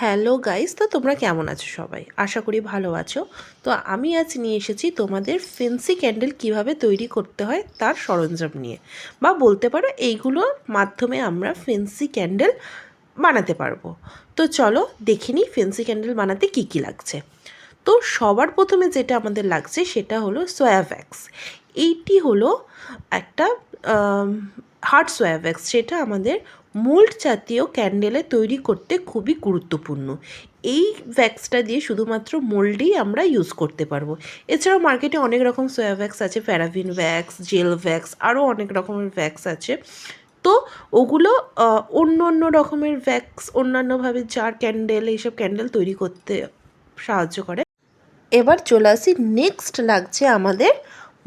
Hello guys, তো তোমরা কেমন আছো সবাই? আশা করি ভালো আছো। তো আমি আজ নিয়ে এসেছি তোমাদের ফেন্সি ক্যান্ডেল কীভাবে তৈরি করতে হয় তার সরঞ্জাম নিয়ে। বা বলতে পারো এইগুলোর মাধ্যমে আমরা ফেন্সি ক্যান্ডেল বানাতে পারব। তো চলো দেখে নিই ফেন্সি ক্যান্ডেল বানাতে কী কী লাগছে। তো সবার প্রথমে যেটা আমাদের লাগছে সেটা হলো সোয়াভ্যাক্স। এইটি হলো একটা হার্ড সোয়াভ্যাক্স সেটা আমাদের মোল্ড জাতীয় ক্যান্ডেলে তৈরি করতে খুবই গুরুত্বপূর্ণ। এই ভ্যাক্সটা দিয়ে শুধুমাত্র মোল্ডেই আমরা ইউজ করতে পারব। এছাড়াও মার্কেটে অনেক রকম সোয়াভ্যাক্স আছে প্যারাভিন ভ্যাক্স জেল ভ্যাক্স আরও অনেক রকমের ভ্যাক্স আছে। তো ওগুলো অন্য অন্য রকমের ভ্যাক্স অন্যান্যভাবে জার ক্যান্ডেল, এইসব ক্যান্ডেল তৈরি করতে সাহায্য করে। এবার চলে আসি নেক্সট লাগছে আমাদের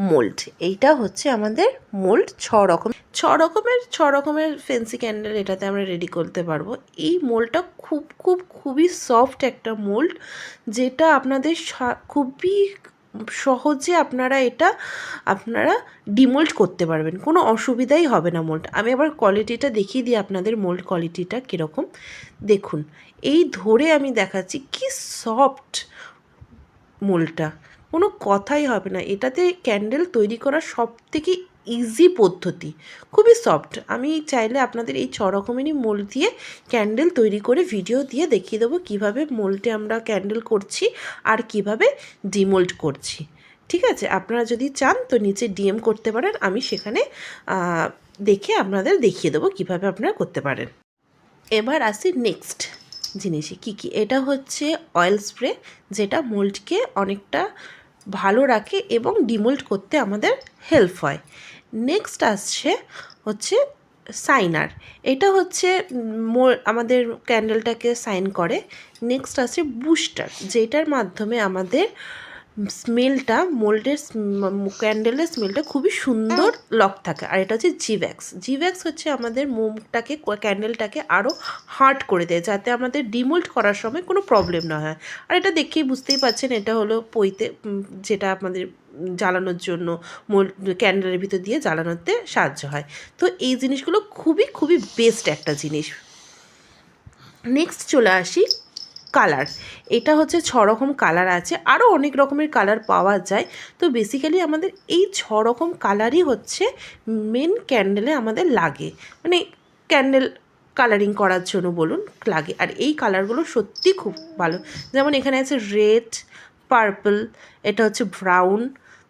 মোল্ড। এইটা হচ্ছে আমাদের মোল্ড ছ রকম ছ রকমের ছ রকমের ফেন্সি ক্যান্ডেল এটাতে আমরা রেডি করতে পারব। এই মোল্ডটা খুব খুব, খুবই সফট একটা মোল্ড, যেটা আপনাদের খুবই সহজে আপনারা এটা, আপনারা ডিমোল্ড করতে পারবেন। কোনো অসুবিধাই হবে না মোল্ড। আমি আবার কোয়ালিটিটা দেখিয়ে দিই আপনাদের মোল্ড কোয়ালিটিটা কীরকম। দেখুন, এই ধরে আমি দেখাচ্ছি কি সফট মোল্ডটা। কোনো কথাই হবে না। এটাতে ক্যান্ডেল তৈরি করা সব থেকে ইজি পদ্ধতি। খুবই সফট আমি চাইলে আপনাদের এই ছ রকমেরই মোল দিয়ে ক্যান্ডেল তৈরি করে ভিডিও দিয়ে দেখিয়ে দেবো কীভাবে মোল্ডে আমরা ক্যান্ডেল করছি আর কীভাবে ডিমোল্ড করছি। ঠিক আছে? আপনারা যদি চান তো নিচে ডিএম করতে পারেন। আমি সেখানে দেখে আপনাদের দেখিয়ে দেবো কীভাবে আপনারা করতে পারেন। এবার আসি নেক্সট জিনিসে। কী কী? এটা হচ্ছে অয়েল স্প্রে যেটা মোল্ডকে অনেকটা ভালো রাখে এবং ডিমোল্ড করতে আমাদের হেল্প হয়। নেক্সট আসছে হচ্ছে সাইনার। এটা হচ্ছে আমাদের ক্যান্ডেলটাকে সাইন করে। নেক্সট আসছে বুস্টার, যেটার মাধ্যমে আমাদের স্মেলটা মোল্ডের ক্যান্ডেলের স্মেলটা খুবই সুন্দর লক থাকে। আর এটা হচ্ছে জিভ্যাক্স জিভ্যাক্স হচ্ছে আমাদের মোমটাকে ক্যান্ডেলটাকে আরও হার্ড করে দেয় যাতে আমাদের ডিমোল্ড করার সময় কোনো প্রবলেম না হয়। আর এটা দেখেই বুঝতেই পারছেন এটা হলো পইতে যেটা আমাদের জ্বালানোর জন্য মোল ক্যান্ডেলের ভিতর দিয়ে জ্বালানোতে সাহায্য হয়। তো এই জিনিসগুলো খুবই খুবই বেস্ট একটা জিনিস। নেক্সট চলে আসি। কালার। এটা হচ্ছে ছ রকম কালার আছে। আরও অনেক রকমের কালার পাওয়া যায়। তো বেসিক্যালি আমাদের এই ছ রকম কালারই হচ্ছে মেন ক্যান্ডেলে আমাদের লাগে। মানে ক্যান্ডেল কালারিং করার জন্য বলুন লাগে। আর এই কালারগুলো সত্যি খুব ভালো। যেমন এখানে আছে রেড পার্পল এটা হচ্ছে ব্রাউন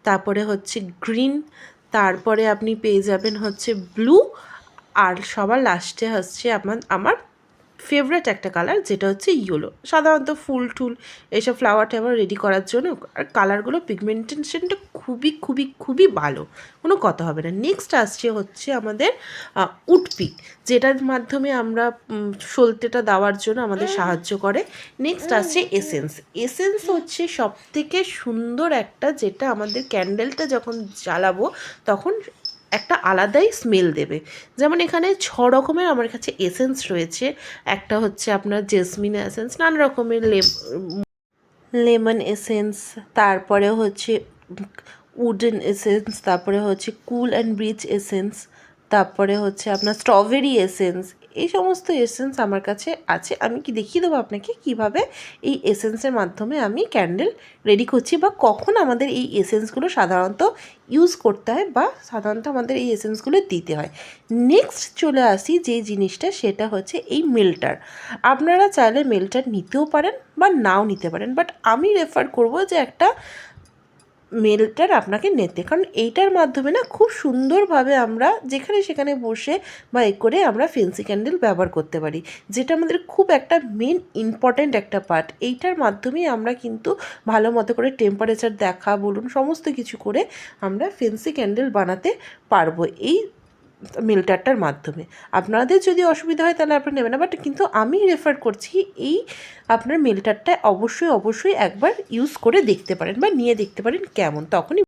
তারপরে হচ্ছে গ্রিন তারপরে আপনি পেয়ে যাবেন হচ্ছে ব্লু আর সবার লাস্টে হচ্ছে আমার আমার ফেভারেট একটা কালার যেটা হচ্ছে ইয়েলো সাধারণত ফুল টুল এইসব ফ্লাওয়ার টাওয়ার রেডি করার জন্য আর কালারগুলো পিগমেন্টেশনটা খুবই খুবই খুবই ভালো। কোনো কথা হবে না। নেক্সট আসছে হচ্ছে আমাদের উটপিক যেটার মাধ্যমে আমরা সলতেটা দেওয়ার জন্য আমাদের সাহায্য করে। নেক্সট আসছে এসেন্স এসেন্স হচ্ছে সব থেকে সুন্দর একটা যেটা আমাদের ক্যান্ডেলটা যখন জ্বালাবো তখন একটা আলাদাই স্মেল দেবে। যেমন এখানে ছ রকমের আমার কাছে এসেন্স রয়েছে। একটা হচ্ছে আপনার জেসমিন এসেন্স নানা রকমের লেমন এসেন্স তারপরে হচ্ছে উডেন এসেন্স তারপরে হচ্ছে কুল অ্যান্ড ব্রিজ এসেন্স তারপরে হচ্ছে আপনার স্ট্রবেরি এসেন্স এই সমস্ত এসেন্স আমার কাছে আছে। আমি কি দেখিয়ে দেবো আপনাকে? কীভাবে এই এসেন্সের মাধ্যমে আমি ক্যান্ডেল রেডি করছি বা কখন আমাদের এই এসেন্সগুলো সাধারণত ইউজ করতে হয় বা সাধারণত আমাদের এই এসেন্সগুলো দিতে হয়। নেক্সট চলে আসি যে জিনিসটা, সেটা হচ্ছে এই মেল্টার আপনারা চাইলে মেল্টার নিতেও পারেন বা নাও নিতে পারেন বাট আমি রেফার করব যে একটা মেলটার আপনাকে নেতে। কারণ এইটার মাধ্যমে না খুব সুন্দরভাবে আমরা যেখানে সেখানে বসে বা এ করে আমরা ফেন্সি ক্যান্ডেল ব্যবহার করতে পারি। যেটা আমাদের খুব একটা মেন ইম্পর্ট্যান্ট একটা পার্ট এইটার মাধ্যমেই আমরা কিন্তু ভালো মতো করে টেম্পারেচার দেখা বলুন, সমস্ত কিছু করে আমরা ফেন্সি ক্যান্ডেল বানাতে পারব। এই মিল্টারটার মাধ্যমে। আপনাদের যদি অসুবিধা হয় তাহলে আপনারা নেবেন না বাট কিন্তু আমি রেফার করছি এই আপনার মিল্টারটা অবশ্যই অবশ্যই একবার ইউজ করে দেখতে পারেন বা নিয়ে দেখতে পারেন কেমন, তখনই